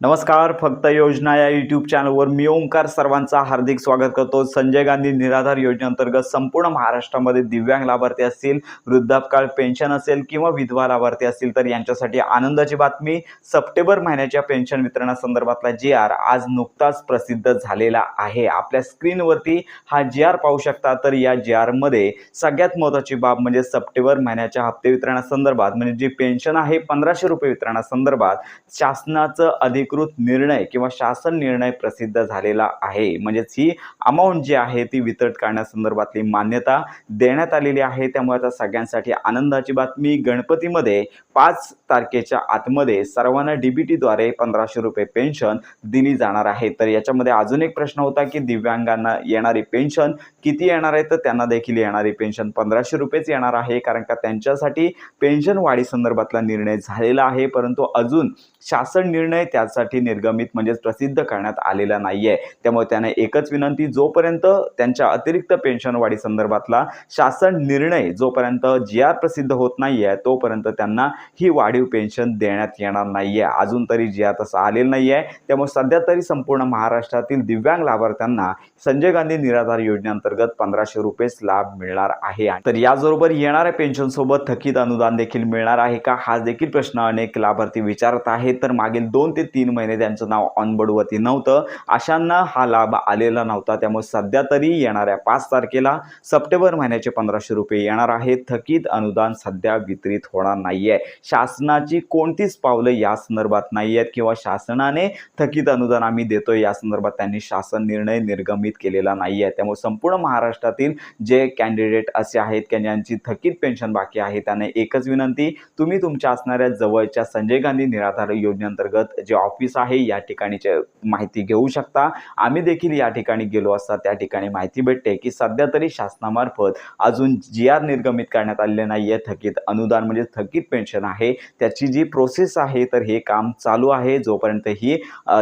नमस्कार फक्त योजना या यूट्यूब चॅनलवर मी ओंकार सर्वांचा हार्दिक स्वागत करतो. संजय गांधी निराधार योजनेअंतर्गत संपूर्ण महाराष्ट्रामध्ये दिव्यांग लाभार्थी असतील वृद्धापकाळ पेन्शन असेल किंवा विधवा लाभार्थी असतील तर यांच्यासाठी आनंदाची बातमी. सप्टेंबर महिन्याच्या पेन्शन वितरणासंदर्भातला जी आर आज नुकताच प्रसिद्ध झालेला आहे. आपल्या स्क्रीनवरती हा जी आर पाहू शकता तर या जी आरमध्ये सगळ्यात महत्त्वाची बाब म्हणजे सप्टेंबर महिन्याच्या हप्ते वितरणासंदर्भात म्हणजे जी पेन्शन आहे पंधराशे रुपये वितरणासंदर्भात शासनाचं अधिक अधिकृत निर्णय किंवा शासन निर्णय प्रसिद्ध झालेला आहे. म्हणजेच ही अमाऊंट जी आहे ती वितरित करण्यासंदर्भातली मान्यता देण्यात आलेली आहे. त्यामुळे आता सगळ्यांसाठी आनंदाची बातमी गणपतीमध्ये पाच तारखेच्या आतमध्ये सर्वांना डीबीटीद्वारे पंधराशे रुपये पेन्शन दिली जाणार आहे. तर याच्यामध्ये अजून एक प्रश्न होता की दिव्यांगांना येणारी पेन्शन किती येणार आहे? तर त्यांना देखील येणारी पेन्शन पंधराशे रुपयेच येणार आहे. कारण का त्यांच्यासाठी पेन्शन वाढी संदर्भातला निर्णय झालेला आहे. परंतु अजून शासन निर्णय साठी निर्गमित म्हणजेच प्रसिद्ध करण्यात आलेला नाही आहे त्यामुळे त्याने एकच विनंती जोपर्यंत त्यांच्या अतिरिक्त पेन्शन वाढी संदर्भातला शासन निर्णय जोपर्यंत जी आर प्रसिद्ध होत नाही आहे तोपर्यंत त्यांना ही वाढीव पेन्शन देण्यात येणार नाही आहे अजून तरी जी आर तसं आलेलं नाही आहे त्यामुळे सध्या तरी संपूर्ण महाराष्ट्रातील दिव्यांग लाभार्थ्यांना संजय गांधी निराधार योजनेअंतर्गत पंधराशे रुपयेच लाभ मिळणार आहे. तर याचबरोबर येणाऱ्या पेन्शनसोबत थकीत अनुदान देखील मिळणार आहे का? हा देखील प्रश्न अनेक लाभार्थी विचारत आहेत. तर मागील दोन ते तीन महिने त्यांचं नाव ऑनबोर्डवरती नव्हतं. अशांना हा लाभ आलेला नव्हता. त्यामुळे सध्या तरी येणाऱ्या पाच तारखेला सप्टेंबर महिन्याचे पंधराशे रुपये येणार आहे थकीत अनुदान सध्या वितरित होणार नाही आहे शासनाची कोणतीच पावलं या संदर्भात नाही आहेत किंवा शासनाने थकीत अनुदान आम्ही देतोय या संदर्भात त्यांनी शासन निर्णय निर्गमित केलेला नाही आहे त्यामुळे संपूर्ण महाराष्ट्रातील जे कॅन्डिडेट असे आहेत की ज्यांची थकीत पेन्शन बाकी आहे त्यांना एकच विनंती तुम्ही तुमच्या असणाऱ्या जवळच्या संजय गांधी निराधार योजनेअंतर्गत जे ऑफिस आहे या ठिकाणीचे माहिती घेऊ शकता. आम्ही देखील या ठिकाणी गेलो असता त्या ठिकाणी माहिती भेटते की सध्या तरी शासनामार्फत अजून जी आर निर्गमित करण्यात आलेले नाही आहे थकीत अनुदान म्हणजे थकीत पेन्शन आहे. त्याची जी प्रोसेस आहे तर हे काम चालू आहे. जोपर्यंत ही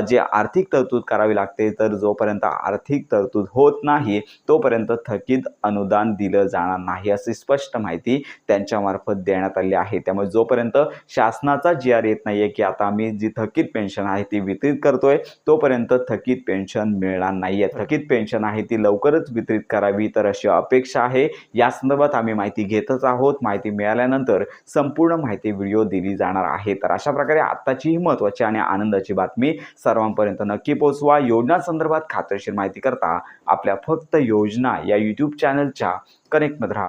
जे आर्थिक तरतूद करावी लागते तर जोपर्यंत आर्थिक तरतूद होत नाही तोपर्यंत थकीत अनुदान दिलं जाणार नाही अशी स्पष्ट माहिती त्यांच्यामार्फत देण्यात आली आहे. त्यामुळे जोपर्यंत शासनाचा जी आर येत नाही आहे की आता आम्ही जी थकीत पेन्शन पेन्शन आहे ती वितरित करतोय तोपर्यंत थकीत पेन्शन मिळणार नाही आहे थकीत पेन्शन आहे ती लवकरच वितरित करावी तर अशी अपेक्षा आहे. या संदर्भात आम्ही माहिती घेतच आहोत. माहिती मिळाल्यानंतर संपूर्ण माहिती व्हिडिओ दिली जाणार आहे. तर अशा प्रकारे आत्ताची ही महत्त्वाची आणि आनंदाची बातमी सर्वांपर्यंत नक्की पोहोचवा. योजना संदर्भात खात्रीशीर माहिती करता आपल्या फक्त योजना या यूट्यूब चॅनलच्या कनेक्टमध्ये राहा.